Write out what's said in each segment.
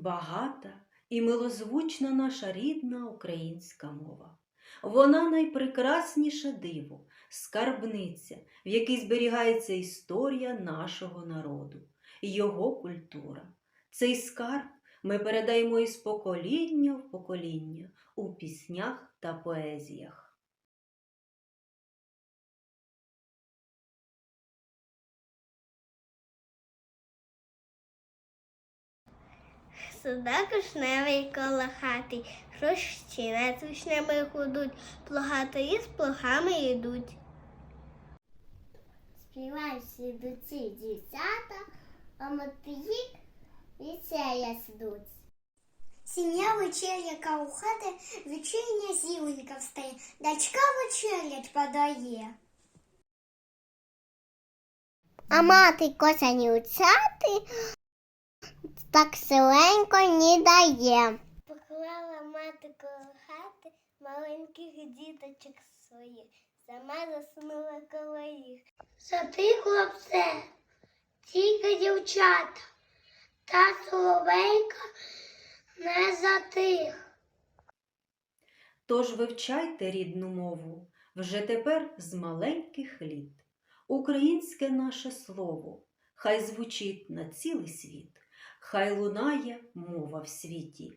Багата і милозвучна наша рідна українська мова. Вона найпрекрасніше диво, скарбниця, в якій зберігається історія нашого народу, його культура. Цей скарб ми передаємо із покоління в покоління у піснях та поезіях. Судак вишневий коло хати, хрущі над вишнями гудуть, плугатої з плугами йдуть. Співаючи йдуці дівчата, а мотиїк віцея сидуть. Сім'я вечеряка у хати, вечірня зіленька встає, дочка вечерять подає. А мати косанюцяти так силенько не дає. Поклала мати коло хати маленьких діточок своїх, сама заснула коло їх. Затихло все, тільки дівчата, та соловейка не затих. Тож вивчайте рідну мову вже тепер з маленьких літ. Українське наше слово хай звучить на цілий світ, хай лунає мова в світі,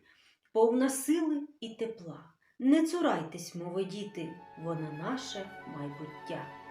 повна сили і тепла. Не цурайтесь, мови діти, вона наше майбуття.